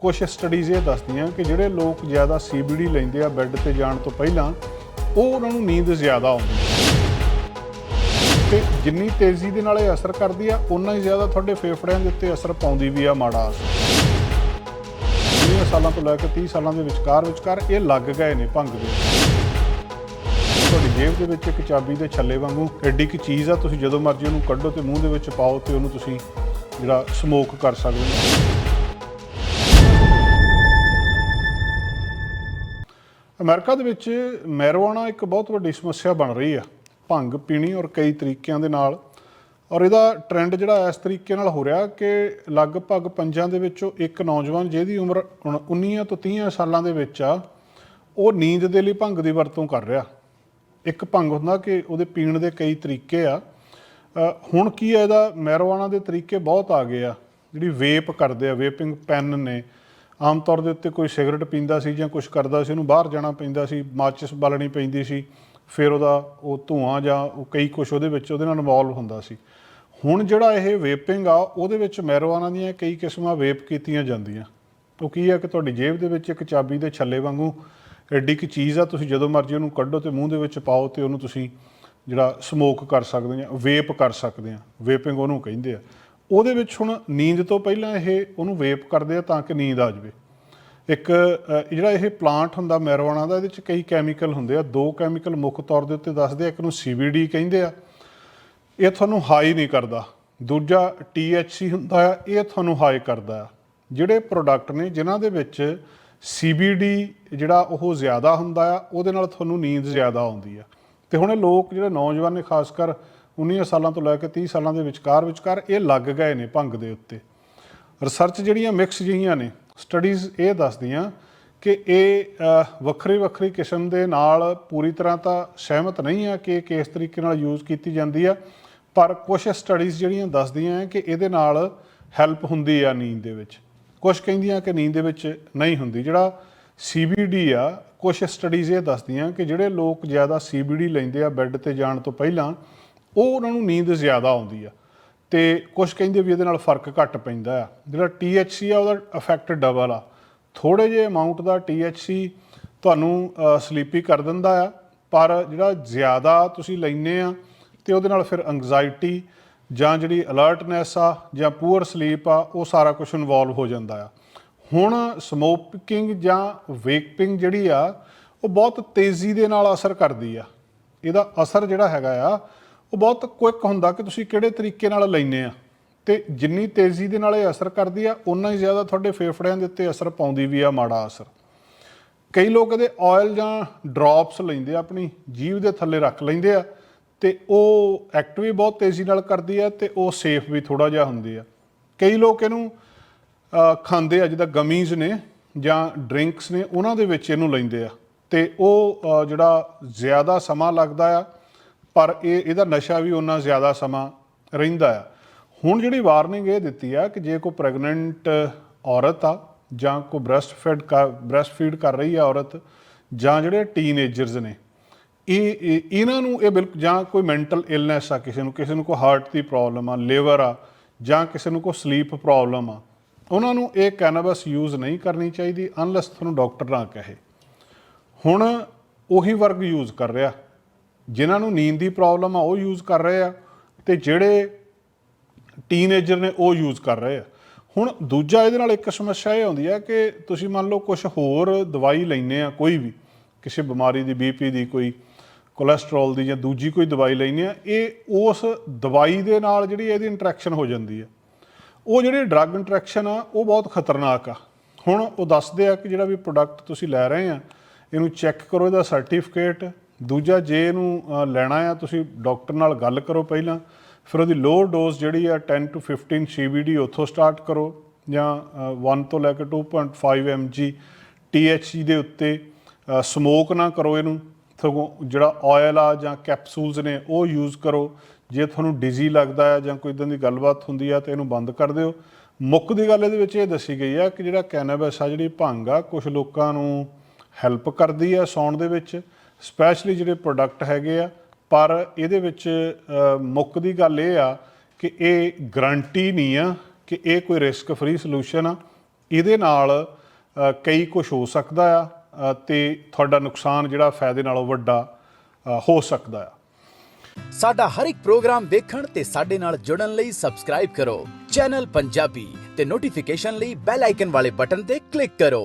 ਕੁਝ ਸਟੱਡੀਜ਼ ਇਹ ਦੱਸਦੀਆਂ ਕਿ ਜਿਹੜੇ ਲੋਕ ਜ਼ਿਆਦਾ ਸੀਬੀਡੀ ਲੈਂਦੇ ਆ ਬੈੱਡ ਤੇ ਜਾਣ ਤੋਂ ਪਹਿਲਾਂ, ਉਹ ਉਹਨਾਂ ਨੂੰ ਨੀਂਦ ਜ਼ਿਆਦਾ ਆਉਂਦੀ ਹੈ। ਤੇ ਜਿੰਨੀ ਤੇਜ਼ੀ ਦੇ ਨਾਲ ਇਹ ਅਸਰ ਕਰਦੀ ਆ ਉਨਾ ਹੀ ਜ਼ਿਆਦਾ ਤੁਹਾਡੇ ਫੇਫੜਿਆਂ ਦੇ ਉੱਤੇ ਅਸਰ ਪਾਉਂਦੀ ਵੀ ਆ ਮਾੜਾ ਅਸਰ। 20 ਸਾਲਾਂ ਤੋਂ ਲੈ ਕੇ 30 ਸਾਲਾਂ ਦੇ ਵਿਚਕਾਰ ਵਿਚਕਾਰ ਇਹ ਲੱਗ ਗਏ ਨੇ ਭੰਗ ਦੇ। ਤੁਹਾਡੀ ਜੇਬ ਦੇ ਵਿੱਚ ਇੱਕ ਚਾਬੀ ਦੇ ਛੱਲੇ ਵਾਂਗੂ ਐਡੀ ਕੀ ਚੀਜ਼ ਆ, ਤੁਸੀਂ ਜਦੋਂ ਮਰਜ਼ੀ ਉਹਨੂੰ ਕੱਢੋ ਤੇ ਮੂੰਹ ਦੇ ਵਿੱਚ ਪਾਓ ਤੇ ਉਹਨੂੰ ਤੁਸੀਂ ਜਿਹੜਾ ਸਮੋਕ ਕਰ ਸਕਦੇ ਹੋ। ਅਮਰੀਕਾ ਦੇ ਵਿੱਚ ਮੈਰਵਾਨਾ ਇੱਕ ਬਹੁਤ ਵੱਡੀ ਸਮੱਸਿਆ ਬਣ ਰਹੀ ਆ, ਭੰਗ ਪੀਣੀ ਔਰ ਕਈ ਤਰੀਕਿਆਂ ਦੇ ਨਾਲ। ਔਰ ਇਹਦਾ ਟ੍ਰੈਂਡ ਜਿਹੜਾ ਇਸ ਤਰੀਕੇ ਨਾਲ ਹੋ ਰਿਹਾ ਕਿ ਲਗਭਗ ਪੰਜਾਂ ਦੇ ਵਿੱਚੋਂ ਇੱਕ ਨੌਜਵਾਨ ਜਿਹਦੀ ਉਮਰ ਹੁਣ 19 ਤੋਂ 30 ਸਾਲਾਂ ਦੇ ਵਿੱਚ ਆ, ਉਹ ਨੀਂਦ ਦੇ ਲਈ ਭੰਗ ਦੀ ਵਰਤੋਂ ਕਰ ਰਿਹਾ। ਇੱਕ ਭੰਗ ਹੁੰਦਾ ਕਿ ਉਹਦੇ ਪੀਣ ਦੇ ਕਈ ਤਰੀਕੇ ਆ। ਹੁਣ ਕੀ ਹੈ ਇਹਦਾ ਮੈਰਵਾਨਾ ਦੇ ਤਰੀਕੇ ਬਹੁਤ ਆ ਗਏ ਆ। ਜਿਹੜੀ ਵੇਪ ਕਰਦੇ ਆ ਵੇਪਿੰਗ ਪੈਨ ਨੇ ਆਮ ਤੌਰ ਦੇ ਉੱਤੇ ਕੋਈ ਸਿਗਰਟ ਪੀਂਦਾ ਸੀ ਜਾਂ ਕੁਝ ਕਰਦਾ ਸੀ, ਉਹਨੂੰ ਬਾਹਰ ਜਾਣਾ ਪੈਂਦਾ ਸੀ, ਮਾਚਿਸ ਬਾਲਣੀ ਪੈਂਦੀ ਸੀ, ਫਿਰ ਉਹਦਾ ਉਹ ਧੂਆਂ ਜਾਂ ਉਹ ਕਈ ਕੁਝ ਉਹਦੇ ਵਿੱਚ ਉਹਦੇ ਨਾਲ ਇਨਵੋਲਵ ਹੁੰਦਾ ਸੀ। ਹੁਣ ਜਿਹੜਾ ਇਹ ਵੇਪਿੰਗ ਆ, ਉਹਦੇ ਵਿੱਚ ਮੈਰਵਾਨਾ ਦੀਆਂ ਕਈ ਕਿਸਮਾਂ ਵੇਪ ਕੀਤੀਆਂ ਜਾਂਦੀਆਂ। ਉਹ ਕੀ ਆ ਕਿ ਤੁਹਾਡੀ ਜੇਬ ਦੇ ਵਿੱਚ ਇੱਕ ਚਾਬੀ ਦੇ ਛੱਲੇ ਵਾਂਗੂ ਐਡੀ ਕੀ ਚੀਜ਼ ਆ, ਤੁਸੀਂ ਜਦੋਂ ਮਰਜ਼ੀ ਉਹਨੂੰ ਕੱਢੋ ਤੇ ਮੂੰਹ ਦੇ ਵਿੱਚ ਪਾਓ ਤੇ ਉਹਨੂੰ ਤੁਸੀਂ ਜਿਹੜਾ ਸਮੋਕ ਕਰ ਸਕਦੇ ਆ ਵੇਪ ਕਰ ਸਕਦੇ ਆ ਵੇਪਿੰਗ ਉਹਨੂੰ ਕਹਿੰਦੇ ਆ। ਉਹਦੇ ਵਿੱਚ ਹੁਣ ਨੀਂਦ ਤੋਂ ਪਹਿਲਾਂ ਇਹ ਉਹਨੂੰ ਵੇਪ ਕਰਦੇ ਆ ਤਾਂ ਕਿ ਨੀਂਦ ਆ ਜਾਵੇ। ਇੱਕ ਜਿਹੜਾ ਇਹ ਪਲਾਂਟ ਹੁੰਦਾ ਮੈਰਵਾਨਾ ਦਾ, ਇਹਦੇ ਵਿੱਚ ਕਈ ਕੈਮੀਕਲ ਹੁੰਦੇ ਆ। ਦੋ ਕੈਮੀਕਲ ਮੁੱਖ ਤੌਰ ਦੇ ਉੱਤੇ ਦੱਸਦੇ ਆ, ਇੱਕ ਨੂੰ CBD ਕਹਿੰਦੇ ਆ। ਇਹ ਤੁਹਾਨੂੰ ਹਾਈ ਨਹੀਂ ਕਰਦਾ। ਦੂਜਾ THC ਹੁੰਦਾ ਆ, ਇਹ ਤੁਹਾਨੂੰ ਹਾਈ ਕਰਦਾ ਆ। ਜਿਹੜੇ ਪ੍ਰੋਡਕਟ ਨੇ, ਜਿਨ੍ਹਾਂ ਦੇ ਵਿੱਚ CBD ਜਿਹੜਾ ਉਹ ਜ਼ਿਆਦਾ ਹੁੰਦਾ ਆ, ਉਹਦੇ ਨਾਲ ਤੁਹਾਨੂੰ ਨੀਂਦ ਜ਼ਿਆਦਾ ਆਉਂਦੀ ਆ। ਤੇ ਹੁਣ ਇਹ ਲੋਕ ਜਿਹੜੇ ਨੌਜਵਾਨ ਨੇ ਖਾਸ ਕਰ 19 ਸਾਲਾਂ ਤੋਂ ਲੈ ਕੇ 30 ਸਾਲਾਂ ਦੇ ਵਿਚਕਾਰ ਵਿਚਕਾਰ ਇਹ ਲੱਗ ਗਏ ਨੇ ਭੰਗ ਦੇ ਉੱਤੇ। ਰਿਸਰਚ ਜਿਹੜੀਆਂ ਮਿਕਸ ਜਿਹੀਆਂ ਨੇ ਸਟੱਡੀਜ਼ ਇਹ ਦੱਸਦੀਆਂ ਕਿ ਇਹ ਵੱਖਰੀ ਵੱਖਰੀ ਕਿਸਮ ਦੇ ਨਾਲ ਪੂਰੀ ਤਰ੍ਹਾਂ ਤਾਂ ਸਹਿਮਤ ਨਹੀਂ ਆ ਕਿ ਕਿਸ ਤਰੀਕੇ ਨਾਲ ਯੂਜ਼ ਕੀਤੀ ਜਾਂਦੀ ਆ, ਪਰ ਕੁਝ ਸਟੱਡੀਜ਼ ਜਿਹੜੀਆਂ ਦੱਸਦੀਆਂ ਹੈ ਕਿ ਇਹਦੇ ਨਾਲ ਹੈਲਪ ਹੁੰਦੀ ਆ ਨੀਂਦ ਦੇ ਵਿੱਚ। ਕੁਝ ਕਹਿੰਦੀਆਂ ਕਿ ਨੀਂਦ ਦੇ ਵਿੱਚ ਨਹੀਂ ਹੁੰਦੀ। ਜਿਹੜਾ CBD ਆ ਕੁਝ ਸਟੱਡੀਜ਼ ਇਹ ਦੱਸਦੀਆਂ ਕਿ ਜਿਹੜੇ ਲੋਕ ਜ਼ਿਆਦਾ CBD ਲੈਂਦੇ ਆ ਬੈੱਡ ਤੇ ਜਾਣ ਤੋਂ ਪਹਿਲਾਂ ਉਹ ਉਹਨਾਂ ਨੂੰ ਨੀਂਦ ਜ਼ਿਆਦਾ ਆਉਂਦੀ ਆ। ਤੇ ਕੁਝ ਕਹਿੰਦੇ ਵੀ ਇਹਦੇ ਨਾਲ ਫ਼ਰਕ ਘੱਟ ਪੈਂਦਾ ਆ। ਜਿਹੜਾ THC ਆ, ਉਹਦਾ ਇਫੈਕਟ ਡਬਲ ਆ। ਥੋੜੇ ਜਿਹੇ ਅਮਾਉਂਟ ਦਾ THC ਤੁਹਾਨੂੰ ਸਲੀਪੀ ਕਰ ਦਿੰਦਾ ਆ। ਪਰ ਜਿਹੜਾ ਜ਼ਿਆਦਾ ਤੁਸੀਂ ਲੈਂਦੇ ਆ, ਤੇ ਉਹਦੇ ਨਾਲ ਫਿਰ ਐਂਗਜ਼ਾਇਟੀ ਜਾਂ ਜਿਹੜੀ ਅਲਰਟਨੈਸ ਆ ਜਾਂ ਪੂਅਰ ਸਲੀਪ ਆ, ਉਹ ਸਾਰਾ ਕੁਝ ਇਨਵੋਲਵ ਹੋ ਜਾਂਦਾ ਆ। ਹੁਣ ਸਮੋਕਿੰਗ ਜਾਂ ਵੇਕਪਿੰਗ ਜਿਹੜੀ ਆ, ਉਹ ਬਹੁਤ ਤੇਜ਼ੀ ਦੇ ਨਾਲ ਅਸਰ ਕਰਦੀ ਆ। ਇਹਦਾ ਅਸਰ ਜਿਹੜਾ ਹੈਗਾ ਆ ਉਹ ਬਹੁਤ ਕੁਇਕ ਹੁੰਦਾ ਕਿ ਤੁਸੀਂ ਕਿਹੜੇ ਤਰੀਕੇ ਨਾਲ ਲੈਨੇ ਆ। ਤੇ ਜਿੰਨੀ ਤੇਜ਼ੀ ਦੇ ਨਾਲ ਇਹ ਅਸਰ ਕਰਦੀ ਆ ਉਨਾ ਹੀ ਜ਼ਿਆਦਾ ਤੁਹਾਡੇ ਫੇਫੜਿਆਂ ਦੇ ਉੱਤੇ ਅਸਰ ਪਾਉਂਦੀ ਵੀ ਆ ਮਾੜਾ ਅਸਰ। ਕਈ ਲੋਕ ਇਹਦੇ ਆਇਲ ਜਾਂ ਡ੍ਰੌਪਸ ਲੈਂਦੇ ਆ, ਆਪਣੀ ਜੀਭ ਦੇ ਥੱਲੇ ਰੱਖ ਲੈਂਦੇ ਆ, ਤੇ ਉਹ ਐਕਟ ਵੀ ਬਹੁਤ ਤੇਜ਼ੀ ਨਾਲ ਕਰਦੀ ਆ ਤੇ ਉਹ ਸੇਫ ਵੀ ਥੋੜਾ ਜਿਹਾ ਹੁੰਦੀ ਆ। ਕਈ ਲੋਕ ਇਹਨੂੰ ਖਾਂਦੇ ਆ, ਜਿੱਦਾਂ ਗਮੀਜ਼ ਨੇ ਜਾਂ ਡਰਿੰਕਸ ਨੇ, ਉਹਨਾਂ ਦੇ ਵਿੱਚ ਇਹਨੂੰ ਲੈਂਦੇ ਆ। ਤੇ ਉਹ ਜਿਹੜਾ ਜ਼ਿਆਦਾ ਸਮਾਂ ਲੱਗਦਾ ਆ ਪਰ ਇਹ ਇਹਦਾ ਨਸ਼ਾ ਵੀ ਉਹਨਾਂ ਜ਼ਿਆਦਾ ਸਮਾਂ ਰਹਿੰਦਾ ਆ। ਹੁਣ ਜਿਹੜੀ ਵਾਰਨਿੰਗ ਇਹ ਦਿੱਤੀ ਆ ਕਿ ਜੇ ਕੋਈ ਪ੍ਰੈਗਨੈਂਟ ਔਰਤ ਆ ਜਾਂ ਕੋਈ ਬ੍ਰੈਸਟ ਫੀਡ ਕਰ ਬ੍ਰੈਸਟ ਫੀਡ ਕਰ ਰਹੀ ਆ ਔਰਤ ਜਾਂ ਜਿਹੜੇ ਟੀਨੇਜਰਸ ਨੇ, ਇਹ ਇਹਨਾਂ ਨੂੰ ਇਹ ਬਿਲਕੁਲ ਜਾਂ ਕੋਈ ਮੈਂਟਲ ਇਲਨੈਸ ਆ, ਕਿਸੇ ਨੂੰ ਕਿਸੇ ਨੂੰ ਕੋਈ ਹਾਰਟ ਦੀ ਪ੍ਰੋਬਲਮ ਆ, ਲਿਵਰ ਆ ਜਾਂ ਕਿਸੇ ਨੂੰ ਕੋਈ ਸਲੀਪ ਪ੍ਰੋਬਲਮ ਆ, ਉਹਨਾਂ ਨੂੰ ਇਹ ਕੈਨੇਬਸ ਯੂਜ਼ ਨਹੀਂ ਕਰਨੀ ਚਾਹੀਦੀ ਅਨਲੈਸ ਤੁਹਾਨੂੰ ਡਾਕਟਰ ਨਾ ਕਹੇ। ਹੁਣ ਉਹੀ ਵਰਗ ਯੂਜ਼ ਕਰ ਰਿਹਾ। ਜਿਨ੍ਹਾਂ ਨੂੰ ਨੀਂਦ ਦੀ ਪ੍ਰੋਬਲਮ ਆ, ਉਹ ਯੂਜ਼ ਕਰ ਰਹੇ ਆ ਤੇ ਜਿਹੜੇ ਟੀਨੇਜਰ ਨੇ, ਉਹ ਯੂਜ਼ ਕਰ ਰਹੇ ਆ। ਹੁਣ ਦੂਜਾ ਇਹਦੇ ਨਾਲ ਇੱਕ ਸਮੱਸਿਆ ਇਹ ਆਉਂਦੀ ਆ ਕਿ ਤੁਸੀਂ ਮੰਨ ਲਓ ਕੁਝ ਹੋਰ ਦਵਾਈ ਲੈਨੇ ਆ, ਕੋਈ ਵੀ, ਕਿਸੇ ਬਿਮਾਰੀ ਦੀ ਬੀਪੀ ਦੀ, ਕੋਈ ਕੋਲੇਸਟ੍ਰੋਲ ਦੀ ਜਾਂ ਦੂਜੀ ਕੋਈ ਦਵਾਈ ਲੈਨੇ ਆ, ਇਹ ਉਸ ਦਵਾਈ ਦੇ ਨਾਲ ਜਿਹੜੀ ਇਹਦੀ ਇੰਟਰੈਕਸ਼ਨ ਹੋ ਜਾਂਦੀ ਆ। ਉਹ ਜਿਹੜੀ ਡਰੱਗ ਇੰਟਰੈਕਸ਼ਨ ਆ, ਉਹ ਬਹੁਤ ਖਤਰਨਾਕ ਆ। ਹੁਣ ਉਹ ਦੱਸਦੇ ਆ ਕਿ ਜਿਹੜਾ ਵੀ ਪ੍ਰੋਡਕਟ ਤੁਸੀਂ ਲੈ ਰਹੇ ਆ, ਇਹਨੂੰ ਚੈੱਕ ਕਰੋ, ਇਹਦਾ ਸਰਟੀਫਿਕੇਟ ਦੂਜਾ ਜੇ ਇਹਨੂੰ ਲੈਣਾ ਆ ਤੁਸੀਂ ਡਾਕਟਰ ਨਾਲ ਗੱਲ ਕਰੋ ਪਹਿਲਾਂ ਫਿਰ ਉਹਦੀ ਲੋਅਰ ਡੋਜ਼ ਜਿਹੜੀ ਆ 10 ਤੋਂ 15 CBD ਉੱਥੋਂ ਸਟਾਰਟ ਕਰੋ ਜਾਂ ਅ, 1 ਤੋਂ ਲੈ ਕੇ 2.5 mg THC ਦੇ ਉੱਤੇ ਸਮੋਕ ਨਾ ਕਰੋ ਇਹਨੂੰ ਸਗੋਂ ਜਿਹੜਾ ਆਇਲ ਆ ਜਾਂ ਕੈਪਸੂਲਸ ਨੇ ਉਹ ਯੂਜ਼ ਕਰੋ। ਜੇ ਤੁਹਾਨੂੰ ਡਿਜ਼ੀ ਲੱਗਦਾ ਹੈ ਜਾਂ ਕੋਈ ਇਦਾਂ ਦੀ ਗੱਲਬਾਤ ਹੁੰਦੀ ਆ ਤਾਂ ਇਹਨੂੰ ਬੰਦ ਕਰ ਦਿਓ। ਮੁੱਖ ਦੀ ਗੱਲ ਇਹਦੇ ਵਿੱਚ ਇਹ ਦੱਸੀ ਗਈ ਆ ਕਿ ਜਿਹੜਾ ਕੈਨੇਬਿਸ ਆ ਜਿਹੜੀ ਭੰਗ ਆ ਕੁਝ ਲੋਕਾਂ ਨੂੰ ਹੈਲਪ ਕਰਦੀ ਆ ਸੌਣ ਦੇ ਵਿੱਚ। ਸਪੈਸ਼ਲੀ ਜਿਹੜੇ ਪ੍ਰੋਡਕਟ ਹੈਗੇ ਆ ਪਰ ਇਹਦੇ ਵਿੱਚ ਅ, ਮੁੱਖ ਦੀ ਗੱਲ ਇਹ ਆ ਕਿ ਇਹ ਗਰੰਟੀ ਨਹੀਂ ਆ ਕਿ ਇਹ ਕੋਈ ਰਿਸਕ ਫ੍ਰੀ ਸੋਲੂਸ਼ਨ ਆ। ਇਹਦੇ ਨਾਲ ਕਈ ਕੁਝ ਹੋ ਸਕਦਾ ਆ ਅ, ਤੇ ਤੁਹਾਡਾ ਨੁਕਸਾਨ ਜਿਹੜਾ ਫਾਇਦੇ ਨਾਲੋਂ ਵੱਡਾ ਹੋ ਸਕਦਾ ਆ। ਸਾਡਾ ਹਰ ਇੱਕ ਪ੍ਰੋਗਰਾਮ ਦੇਖਣ ਤੇ ਸਾਡੇ ਨਾਲ ਜੁੜਨ ਲਈ ਸਬਸਕ੍ਰਾਈਬ ਕਰੋ। ਚੈਨਲ ਪੰਜਾਬੀ ਤੇ ਨੋਟੀਫਿਕੇਸ਼ਨ ਲਈ ਬੈਲ ਆਈਕਨ ਵਾਲੇ ਬਟਨ ਤੇ ਕਲਿੱਕ ਕਰੋ।